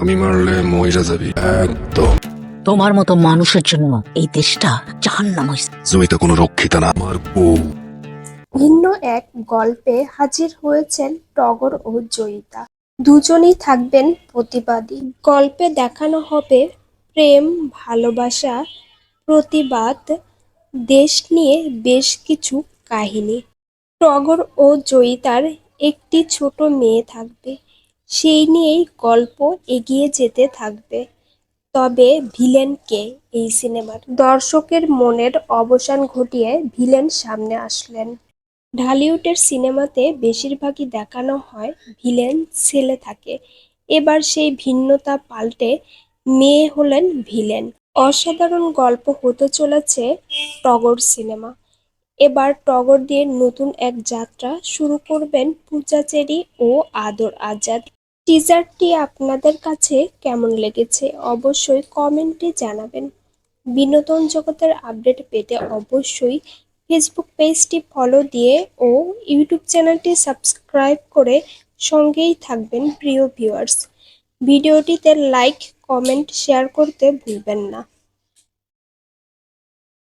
আমি মারলে মহিলা যাবি একদম। তোমার মতো মানুষের জন্য এই দেশটা জাহান্নাম হয়েছে জয়িতা কোনো রক্ষিতা না আমার বউ। ভিন্ন এক গল্পে হাজির হয়েছেন টগর ও জয়িতা। দুজনেই থাকবেন প্রতিবাদী। গল্পে দেখানো হবে প্রেম ভালোবাসা প্রতিবাদ দেশ নিয়ে বেশ কিছু কাহিনী। টগর ও জয়িতার একটি ছোট মেয়ে থাকবে। সেই নিয়েই গল্প এগিয়ে যেতে থাকবে। তবে ভিলেন কে এই সিনেমার? দর্শকের মনের অবসান ঘটিয়ে ভিলেন সামনে আসলেন। ঢালিউডের সিনেমাতে বেশিরভাগই দেখানো হয় ভিলেন ছেলে থাকে। এবার সেই ভিন্নতা পাল্টে মেয়ে হলেন ভিলেন। অসাধারণ গল্প হতে চলেছে টগর সিনেমা। এবার টগর দিয়ে নতুন এক যাত্রা শুরু করবেন পূজা চেরি ও আদর আজাদ। টিজারটি আপনাদের কাছে কেমন লেগেছে অবশ্যই কমেন্টে জানাবেন। বিনোদন জগতের আপডেট পেতে অবশ্যই ফেসবুক পেজটি ফলো দিয়ে ও ইউটিউব চ্যানেলটি সাবস্ক্রাইব করে সঙ্গেই থাকবেন প্রিয় ভিউয়ার্স ভিডিওটিতে লাইক কমেন্ট শেয়ার করতে ভুলবেন না।